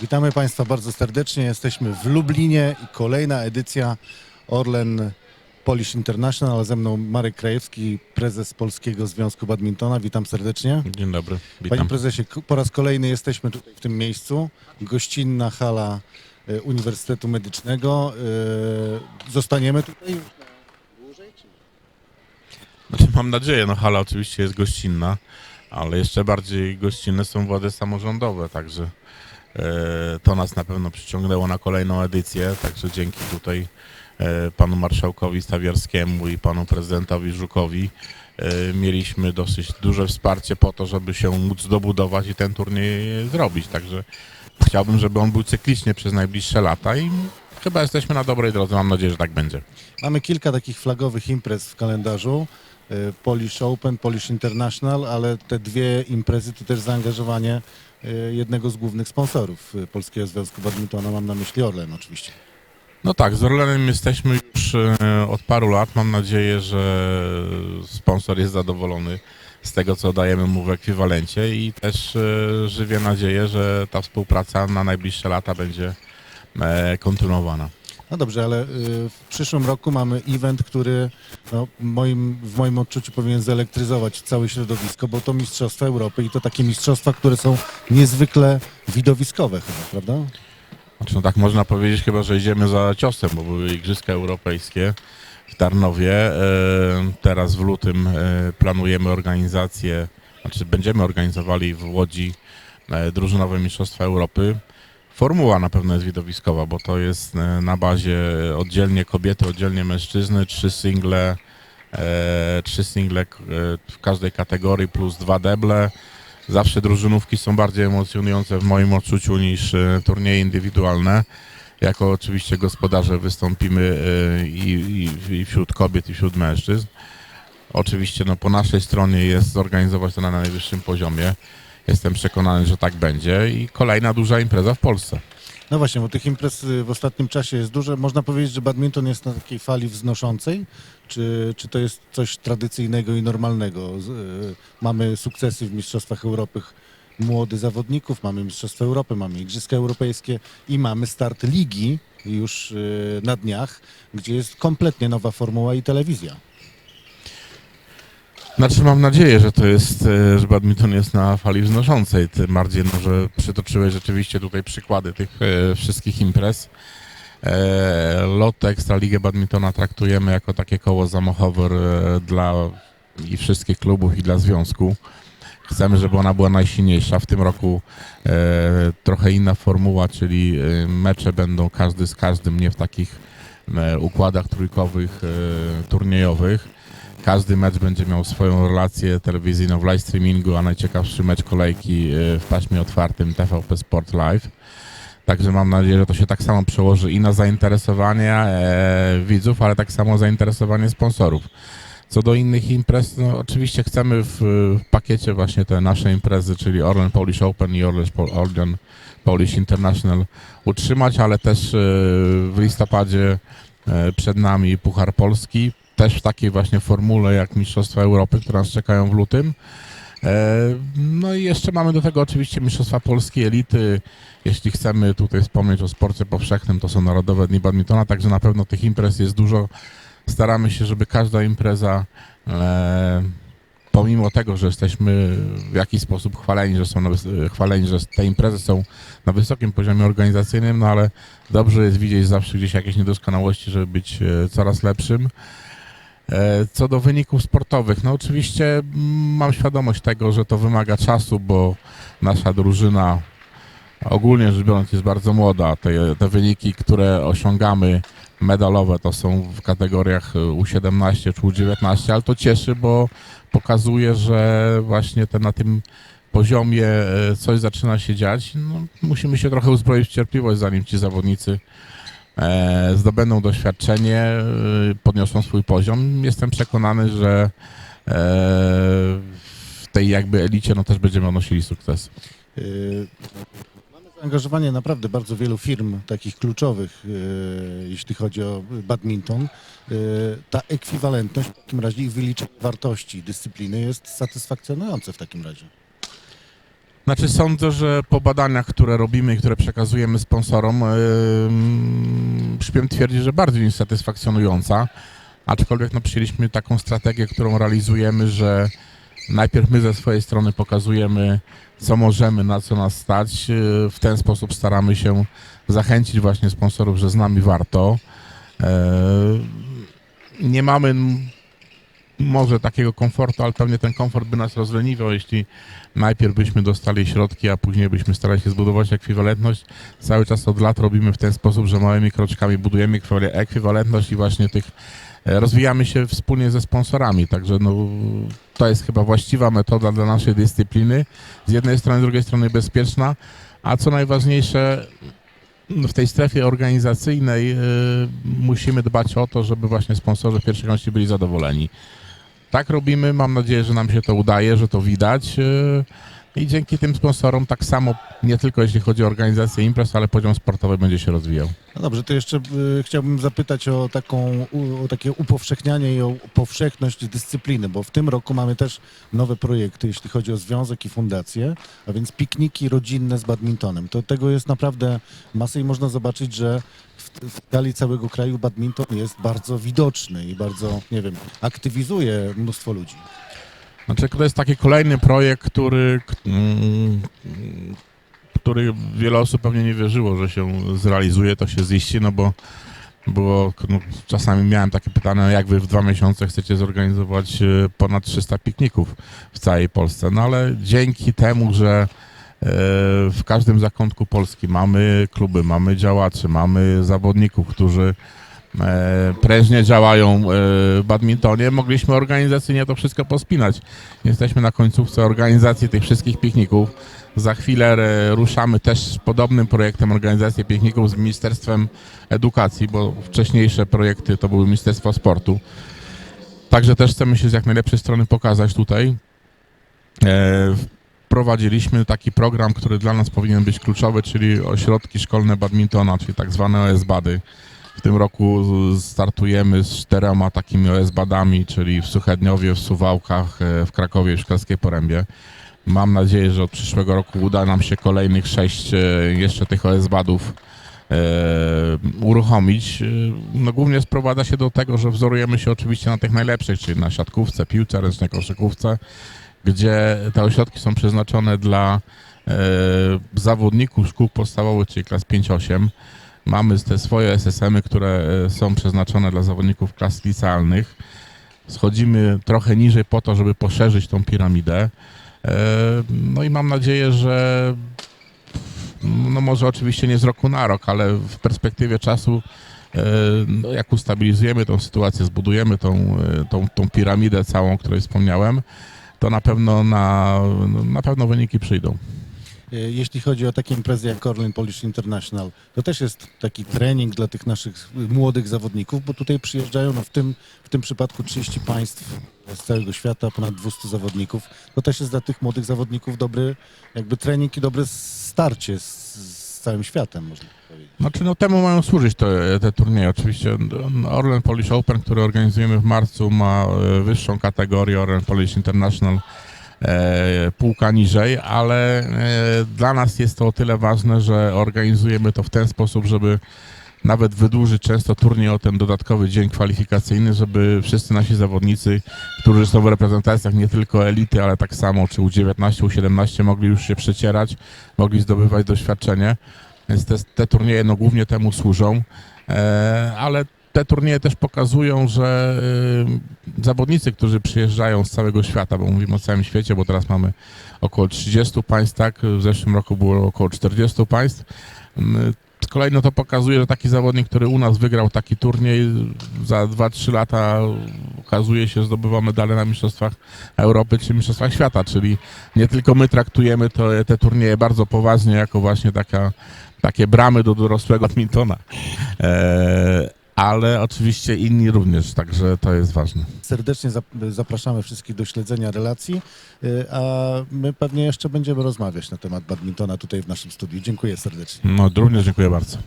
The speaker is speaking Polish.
Witamy Państwa bardzo serdecznie. Jesteśmy w Lublinie i kolejna edycja Orlen Polish International. Ze mną Marek Krajewski, prezes Polskiego Związku Badmintona. Witam serdecznie. Dzień dobry, Panie witam. prezesie, k- po raz kolejny jesteśmy tutaj w tym miejscu. Gościnna hala e, Uniwersytetu Medycznego. E, Zostaniemy tutaj? Znaczy, mam nadzieję, no hala oczywiście jest gościnna, ale jeszcze bardziej gościnne są władze samorządowe, także to nas na pewno przyciągnęło na kolejną edycję, także dzięki tutaj e, panu marszałkowi Stawiarskiemu i panu prezydentowi Żukowi e, mieliśmy dosyć duże wsparcie po to, żeby się móc dobudować i ten turniej zrobić, także chciałbym, żeby on był cyklicznie przez najbliższe lata i chyba jesteśmy na dobrej drodze, mam nadzieję, że tak będzie. Mamy kilka takich flagowych imprez w kalendarzu. e, Polish Open, Polish International, ale te dwie imprezy to też zaangażowanie e, jednego z głównych sponsorów e, Polskiego Związku Badmintona. Mam na myśli Orlen oczywiście. No tak, z Orlenem jesteśmy już e, od paru lat. Mam nadzieję, że sponsor jest zadowolony z tego, co dajemy mu w ekwiwalencie i też e, żywię nadzieję, że ta współpraca na najbliższe lata będzie e, kontynuowana. No dobrze, ale y, w przyszłym roku mamy event, który no, moim, w moim odczuciu powinien zelektryzować całe środowisko, bo to Mistrzostwa Europy i to takie mistrzostwa, które są niezwykle widowiskowe chyba, prawda? Znaczy, no tak można powiedzieć chyba, że idziemy za ciosem, bo były Igrzyska Europejskie w Tarnowie. E, Teraz w lutym e, planujemy organizację, znaczy będziemy organizowali w Łodzi e, drużynowe Mistrzostwa Europy. Formuła na pewno jest widowiskowa, bo to jest e, na bazie oddzielnie kobiety, oddzielnie mężczyzny, trzy single, e, trzy single e, w każdej kategorii plus dwa deble. Zawsze drużynówki są bardziej emocjonujące w moim odczuciu niż e, turnieje indywidualne. Jako oczywiście gospodarze wystąpimy i, i, i wśród kobiet, i wśród mężczyzn. Oczywiście no, po naszej stronie jest zorganizować to na najwyższym poziomie. Jestem przekonany, że tak będzie i kolejna duża impreza w Polsce. No właśnie, bo tych imprez y, w ostatnim czasie jest dużo. Można powiedzieć, że badminton jest na takiej fali wznoszącej, czy, czy to jest coś tradycyjnego i normalnego? Y, Mamy sukcesy w Mistrzostwach Europy młodych zawodników, mamy Mistrzostwa Europy, mamy Igrzyska Europejskie i mamy start ligi już y, na dniach, gdzie jest kompletnie nowa formuła i telewizja. Znaczy mam nadzieję, że to jest, e, że badminton jest na fali wznoszącej, tym bardziej, no, że przytoczyłeś rzeczywiście tutaj przykłady tych e, wszystkich imprez. E, Lot Ekstraligę Badmintona traktujemy jako takie koło zamachowe dla i wszystkich klubów i dla związku. Chcemy, żeby ona była najsilniejsza. W tym roku trochę inna formuła, czyli mecze będą każdy z każdym, nie w takich układach trójkowych, turniejowych. Każdy mecz będzie miał swoją relację telewizyjną w live streamingu, a najciekawszy mecz kolejki e, w paśmie otwartym TVP Sport Live. Także mam nadzieję, że to się tak samo przełoży i na zainteresowanie e, widzów, ale tak samo zainteresowanie sponsorów. Co do innych imprez, no oczywiście chcemy w, w pakiecie właśnie te nasze imprezy, czyli Orlen Polish Open i Orlen Polish International utrzymać, ale też e, w listopadzie e, przed nami Puchar Polski, też w takiej właśnie formule jak Mistrzostwa Europy, które nas czekają w lutym. E, No i jeszcze mamy do tego oczywiście Mistrzostwa Polskiej Elity. Jeśli chcemy tutaj wspomnieć o sporcie powszechnym, to są Narodowe Dni Badmintona, także na pewno tych imprez jest dużo. Staramy się, żeby każda impreza, e, pomimo tego, że jesteśmy w jakiś sposób chwaleni, że są na, chwaleni, że te imprezy są na wysokim poziomie organizacyjnym, no ale dobrze jest widzieć zawsze gdzieś jakieś niedoskonałości, żeby być e, coraz lepszym. E, Co do wyników sportowych, no oczywiście mm, mam świadomość tego, że to wymaga czasu, bo nasza drużyna ogólnie rzecz biorąc jest bardzo młoda. Te, te wyniki, które osiągamy medalowe, to są w kategoriach e, U17 czy U19, ale to cieszy, bo pokazuje, że właśnie te, na tym poziomie e, coś zaczyna się dziać. No, musimy się trochę uzbroić w cierpliwość, zanim ci zawodnicy zdobędą doświadczenie, e, podniosą swój poziom. Jestem przekonany, że e, w tej jakby elicie no też będziemy odnosili sukces. Y, Mamy zaangażowanie naprawdę bardzo wielu firm takich kluczowych, y, jeśli chodzi o badminton. Y, Ta ekwiwalentność w takim razie i wyliczenie wartości dyscypliny jest satysfakcjonujące w takim razie. Znaczy sądzę, że po badaniach, które robimy i które przekazujemy sponsorom, yy, Szpiem twierdzi, że bardziej niż satysfakcjonująca, aczkolwiek no, przyjęliśmy taką strategię, którą realizujemy, że najpierw my ze swojej strony pokazujemy, co możemy, na co nas stać. Yy, W ten sposób staramy się zachęcić właśnie sponsorów, że z nami warto. Yy, Nie mamy może takiego komfortu, ale pewnie ten komfort by nas rozleniwiał, jeśli najpierw byśmy dostali środki, a później byśmy starali się zbudować ekwiwalentność. Cały czas od lat robimy w ten sposób, że małymi kroczkami budujemy ekwiwale- ekwiwalentność i właśnie tych e, rozwijamy się wspólnie ze sponsorami, także no, to jest chyba właściwa metoda dla naszej dyscypliny. Z jednej strony, z drugiej strony bezpieczna, a co najważniejsze, w tej strefie organizacyjnej y, musimy dbać o to, żeby właśnie sponsorzy w pierwszej kolejności byli zadowoleni. Tak robimy, mam nadzieję, że nam się to udaje, że to widać. I dzięki tym sponsorom tak samo, nie tylko jeśli chodzi o organizację imprez, ale poziom sportowy będzie się rozwijał. No dobrze, to jeszcze y, chciałbym zapytać o, taką, u, o takie upowszechnianie i o powszechność dyscypliny, bo w tym roku mamy też nowe projekty, jeśli chodzi o związek i fundację, a więc pikniki rodzinne z badmintonem. To tego jest naprawdę masa i można zobaczyć, że w, w skali całego kraju badminton jest bardzo widoczny i bardzo, nie wiem, aktywizuje mnóstwo ludzi. Znaczy, to jest taki kolejny projekt, który, mm, który wiele osób pewnie nie wierzyło, że się zrealizuje, to się ziści, no bo było, no, czasami miałem takie pytania, jak wy w dwa miesiące chcecie zorganizować e, ponad 300 pikników w całej Polsce, no ale dzięki temu, że e, w każdym zakątku Polski mamy kluby, mamy działaczy, mamy zawodników, którzy prężnie działają e, w badmintonie, mogliśmy organizacyjnie to wszystko pospinać. Jesteśmy na końcówce organizacji tych wszystkich pikników. Za chwilę e, ruszamy też z podobnym projektem organizacji pikników z Ministerstwem Edukacji, bo wcześniejsze projekty to były Ministerstwo Sportu. Także też chcemy się z jak najlepszej strony pokazać tutaj. E, Wprowadziliśmy taki program, który dla nas powinien być kluczowy, czyli ośrodki szkolne badmintona, czyli tak zwane OS-bady. W tym roku startujemy z czterema takimi OS-badami, czyli w Suchedniowie, w Suwałkach, e, w Krakowie i w Szklarskiej Porębie. Mam nadzieję, że od przyszłego roku uda nam się kolejnych sześć e, jeszcze tych OS-badów e, uruchomić. No głównie sprowadza się do tego, że wzorujemy się oczywiście na tych najlepszych, czyli na siatkówce, piłce ręcznej, koszykówce, gdzie te ośrodki są przeznaczone dla zawodników szkół podstawowych, czyli klas 5-8. Mamy te swoje SSM-y, które e, są przeznaczone dla zawodników klas licealnych. Schodzimy trochę niżej po to, żeby poszerzyć tą piramidę. E, No i mam nadzieję, że no może oczywiście nie z roku na rok, ale w perspektywie czasu, e, no jak ustabilizujemy tą sytuację, zbudujemy tą, tą, tą piramidę całą, o której wspomniałem, to na pewno, na, na pewno wyniki przyjdą. E, Jeśli chodzi o takie imprezy jak Orlin Polish International, to też jest taki trening dla tych naszych młodych zawodników, bo tutaj przyjeżdżają no w, tym, w tym przypadku 30 państw z całego świata, ponad 200 zawodników. To też jest dla tych młodych zawodników dobry jakby trening i dobre starcie z, z całym światem, można powiedzieć. Znaczy, no temu mają służyć te, te turnieje. Oczywiście no, Orlen Polish Open, który organizujemy w marcu, ma e, wyższą kategorię Orlen Polish International, e, półka niżej, ale e, dla nas jest to o tyle ważne, że organizujemy to w ten sposób, żeby nawet wydłużyć często turniej o ten dodatkowy dzień kwalifikacyjny, żeby wszyscy nasi zawodnicy, którzy są w reprezentacjach nie tylko elity, ale tak samo czy U19, U17 mogli już się przecierać, mogli zdobywać doświadczenie. Więc te, te turnieje no, głównie temu służą, e, ale te turnieje też pokazują, że e, zawodnicy, którzy przyjeżdżają z całego świata, bo mówimy o całym świecie, bo teraz mamy około 30 państw, tak? W zeszłym roku było około 40 państw. Z kolei no to pokazuje, że taki zawodnik, który u nas wygrał taki turniej, za 2-3 lata okazuje się, zdobywa medale na Mistrzostwach Europy czy Mistrzostwach Świata, czyli nie tylko my traktujemy to, te turnieje bardzo poważnie, jako właśnie taka, takie bramy do dorosłego badmintona. E, ale oczywiście inni również, także to jest ważne. Serdecznie zap- zapraszamy wszystkich do śledzenia relacji, y, a my pewnie jeszcze będziemy rozmawiać na temat badmintona tutaj w naszym studiu. Dziękuję serdecznie. No, również dziękuję bardzo.